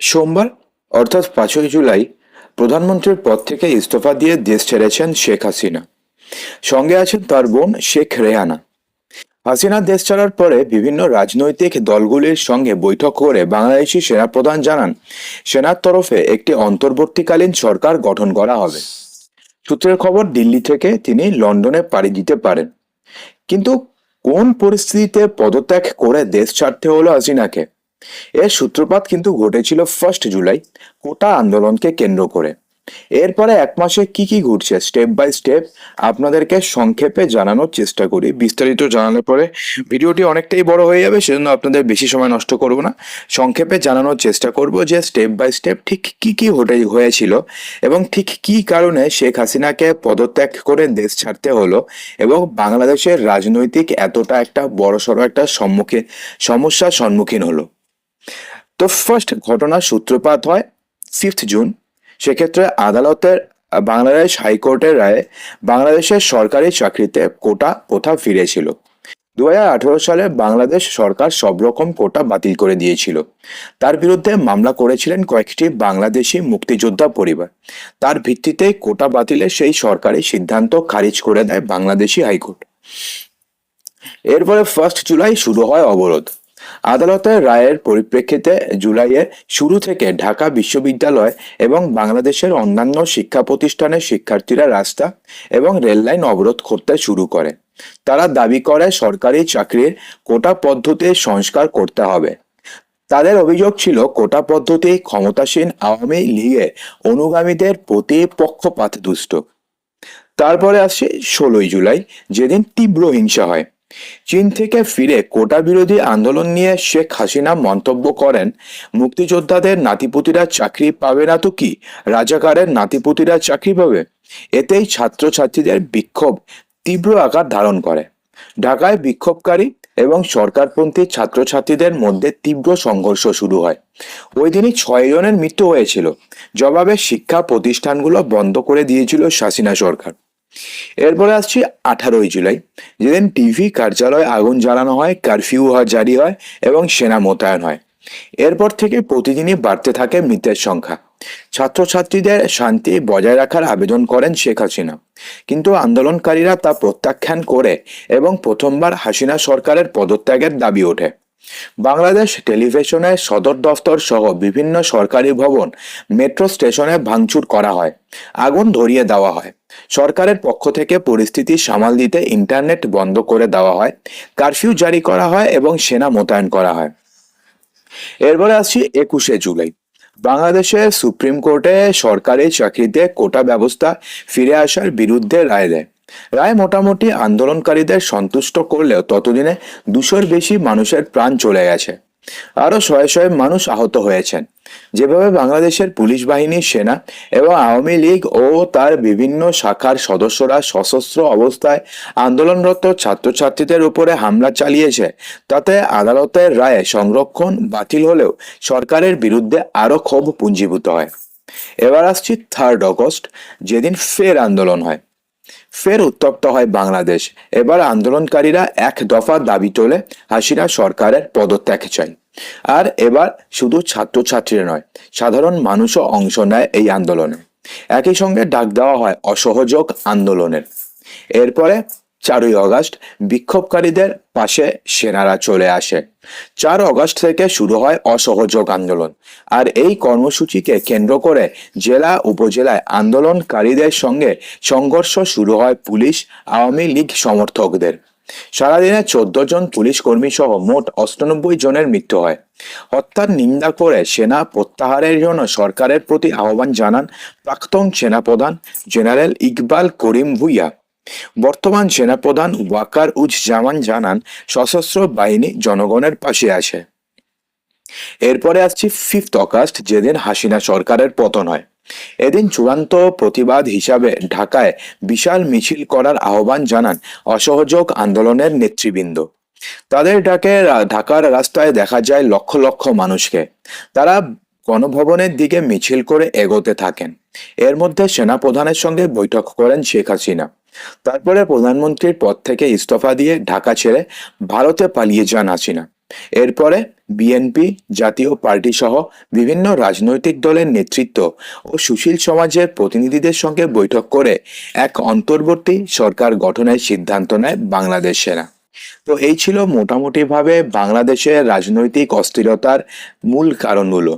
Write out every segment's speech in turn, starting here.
সোমবার, অর্থাৎ পাঁচই জুলাই, প্রধানমন্ত্রীর পদ থেকে ইস্তফা দিয়ে দেশ ছেড়েছেন শেখ হাসিনা। সঙ্গে আছেন তার বোন শেখ রেহানা। হাসিনা দেশ ছাড়ার পরে বিভিন্ন রাজনৈতিক দলগুলির সঙ্গে বৈঠক করে বাংলাদেশি সেনাপ্রধান জানান, সেনার তরফে একটি অন্তর্বর্তীকালীন সরকার গঠন করা হবে। সূত্রের খবর, দিল্লি থেকে তিনি লন্ডনে পাড়ি দিতে পারেন। কিন্তু কোন পরিস্থিতিতে পদত্যাগ করে দেশ ছাড়তে হলো হাসিনাকে? এর সূত্রপাত কিন্তু ঘটেছিল ফার্স্ট জুলাই, কোটা আন্দোলনকে কেন্দ্র করে। এরপরে এক মাসে কি কি ঘটছে স্টেপ বাই স্টেপ আপনাদেরকে সংক্ষেপে জানানোর চেষ্টা করি। বিস্তারিত জানানোর পরে ভিডিওটি অনেকটাই বড় হয়ে যাবে, সেজন্য আপনাদের বেশি সময় নষ্ট করব না। সংক্ষেপে জানানোর চেষ্টা করব যে স্টেপ বাই স্টেপ ঠিক কি কি ঘটে হয়েছিল এবং ঠিক কি কারণে শেখ হাসিনাকে পদত্যাগ করে দেশ ছাড়তে হলো এবং বাংলাদেশের রাজনৈতিক এতটা একটা বড়সড় একটা সম্মুখীন সমস্যার সম্মুখীন হলো। তো ফার্স্ট ঘটনার সূত্রপাত হয় ফিফথ জুন সেক্ষেত্রে আদালতের বাংলাদেশ হাইকোর্টের রায়ে বাংলাদেশের সরকারি চাকরিতে কোটা প্রথা ফিরেছিল। দুহাজার আঠারো সালে বাংলাদেশ সরকার সব রকম কোটা বাতিল করে দিয়েছিল। তার বিরুদ্ধে মামলা করেছিলেন কয়েকটি বাংলাদেশি মুক্তিযোদ্ধা পরিবার। তার ভিত্তিতে কোটা বাতিলের সেই সরকারি সিদ্ধান্ত খারিজ করে দেয় বাংলাদেশি হাইকোর্ট। এরপরে ফার্স্ট জুলাই শুরু হয় অবরোধ। আদালতের রায়ের পরিপ্রেক্ষিতে জুলাইয়ের শুরু থেকে ঢাকা বিশ্ববিদ্যালয় এবং বাংলাদেশের অন্যান্য শিক্ষা প্রতিষ্ঠানের শিক্ষার্থীরা রাস্তা এবং রেললাইন অবরোধ করতে শুরু করে। তারা দাবি করে সরকারি চাকরির কোটা পদ্ধতির সংস্কার করতে হবে। তাদের অভিযোগ ছিল, কোটা পদ্ধতি ক্ষমতাসীন আওয়ামী লীগের অনুগামীদের প্রতি পক্ষপাত দুষ্ট তারপরে আসে ষোলোই জুলাই, যেদিন তীব্র হিংসা হয়। চীন থেকে ফিরে কোটা বিরোধী আন্দোলন নিয়ে শেখ হাসিনা মন্তব্য করেন, মুক্তিযোদ্ধাদের নাতিপুতিরা চাকরি পাবে না তো কি? রাজাকারের নাতিপুতিরা চাকরি পাবে? এতেই ছাত্রছাত্রীদের বিক্ষোভ তীব্র আকার ধারণ করে। ঢাকায় বিক্ষোভকারী এবং সরকারপন্থী ছাত্রছাত্রীদের মধ্যে তীব্র সংঘর্ষ শুরু হয়। ওই দিনই ছয় জনের মৃত্যু হয়েছিল। জবাবে শিক্ষা প্রতিষ্ঠানগুলো বন্ধ করে দিয়েছিল শাসিনা সরকার। এরপরে আসছি আঠারোই জুলাই, যেদিন টিভি কার্যালয়ে আগুন জ্বালানো হয় কারফিউ জারি হয় এবং সেনা মোতায়েন হয়। এরপর থেকে প্রতিদিনই বাড়তে থাকে মৃতের সংখ্যা। ছাত্রছাত্রীদের শান্তি বজায় রাখার আবেদন করেন শেখ হাসিনা। কিন্তু আন্দোলনকারীরা তা প্রত্যাখ্যান করে এবং প্রথমবার হাসিনা সরকারের পদত্যাগের দাবি ওঠে। বাংলাদেশ টেলিভিশনের সদর দফতর সহ বিভিন্ন সরকারি ভবন মেট্রো স্টেশনে ভাঙচুর করা হয়, আগুন ধরিয়ে দেওয়া হয়। সরকারের পক্ষ থেকে পরিস্থিতি সামাল দিতে ইন্টারনেট বন্ধ করে দেওয়া হয়, কারফিউ জারি করা হয় এবং সেনা মোতায়েন করা হয়। এরপরে আসছি একুশে জুলাই। বাংলাদেশের সুপ্রিম কোর্টে সরকারি চাকরিতে কোটা ব্যবস্থা ফিরে আসার বিরুদ্ধে রায় দেয়। রায় মোটামুটি আন্দোলনকারীদের সন্তুষ্ট করলেও ততদিনে দুশোর বেশি মানুষের প্রাণ চলে গেছে। আরও শয়ে শয়ে মানুষ আহত হয়েছেন। যেভাবে বাংলাদেশের পুলিশ বাহিনী, সেনা এবং আওয়ামী লীগ ও তার বিভিন্ন শাখার সদস্যরা সশস্ত্র অবস্থায় আন্দোলনরত ছাত্রছাত্রীদের উপরে হামলা চালিয়েছে, তাতে আদালতের রায়ে সংরক্ষণ বাতিল হলেও সরকারের বিরুদ্ধে আরও ক্ষোভ পুঞ্জীভূত হয়। এবার আসছি থার্ড অগস্ট যেদিন ফের আন্দোলন হয়। ফের উত্তপ্ত হয় বাংলাদেশ। এবার আন্দোলনকারীরা এক দফা দাবি তোলে হাসিনা সরকারের পদত্যাগ চাই। আর এবার শুধু ছাত্রছাত্রীরা নয়, সাধারণ মানুষও অংশ নেয় এই আন্দোলনে। একই সঙ্গে ডাক দেওয়া হয় অসহযোগ আন্দোলনের। এরপরে চারই অগস্ট বিক্ষোভকারীদের পাশে সেনারা চলে আসে। চার অগস্ট থেকে শুরু হয় অসহযোগ আন্দোলন। আর এই কর্মসূচিকে কেন্দ্র করে জেলা উপজেলায় আন্দোলনকারীদের সঙ্গে সংঘর্ষ শুরু হয় পুলিশ, আওয়ামী লীগ সমর্থকদের। সারাদিনে চোদ্দ জন পুলিশ কর্মী সহ মোট অষ্টানব্বই জনের মৃত্যু হয়। হত্যার নিন্দা করে সেনা প্রত্যাহারের জন্য সরকারের প্রতি আহ্বান জানান প্রাক্তন সেনাপ্রধান জেনারেল ইকবাল করিম ভুইয়া। বর্তমান সেনাপ্রধান ওয়াকার উজ জামান জানান, সশস্ত্র বাহিনী জনগণের পাশে আছে। এরপরে আসছি ফিফথ অগাস্ট যেদিন হাসিনা সরকারের পতন হয়। এদিন চূড়ান্ত প্রতিবাদ হিসাবে ঢাকায় বিশাল মিছিল করার আহ্বান জানান অসহযোগ আন্দোলনের নেতৃবৃন্দ। তাদের ডাকে ঢাকার রাস্তায় দেখা যায় লক্ষ লক্ষ মানুষকে। তারা গণভবনের দিকে মিছিল করে এগোতে থাকেন। এর মধ্যে সেনাপ্রধানের সঙ্গে বৈঠক করেন শেখ হাসিনা। তারপরে প্রধানমন্ত্রীর পদ থেকে ইস্তফা দিয়ে ঢাকা ছেড়ে ভারতে পালিয়ে যান হাসিনা। এরপরে বিএনপি জাতীয় পার্টি সহ বিভিন্ন রাজনৈতিক দলের নেতৃত্ব ও সুশীল সমাজের প্রতিনিধিদের সঙ্গে বৈঠক করে এক অন্তর্বর্তী সরকার গঠনের সিদ্ধান্ত নেয় বাংলাদেশ সেনা। তো এই ছিল মোটামুটিভাবে বাংলাদেশের রাজনৈতিক অস্থিরতার মূল কারণগুলো।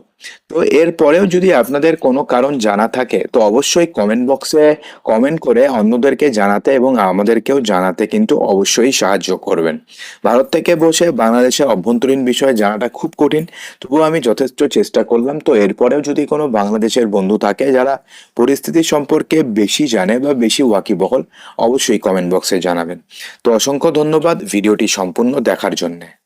তো এরপরেও যদি আপনাদের কোনো কারণ জানা থাকে, তো অবশ্যই কমেন্ট বক্সে কমেন্ট করে অন্যদেরকে জানাতে এবং আমাদেরকেও জানাতে কিন্তু অবশ্যই সাহায্য করবেন। ভারত থেকে বসে বাংলাদেশের অভ্যন্তরীণ বিষয়ে জানাটা খুব কঠিন, তবুও আমি যথেষ্ট চেষ্টা করলাম। তো এরপরেও যদি কোনো বাংলাদেশের বন্ধু থাকে যারা পরিস্থিতি সম্পর্কে বেশি জানে বা বেশি ওয়াকিবহল, অবশ্যই কমেন্ট বক্সে জানাবেন। তো অসংখ্য ধন্যবাদ ভিডিওটি সম্পূর্ণ দেখার জন্যে।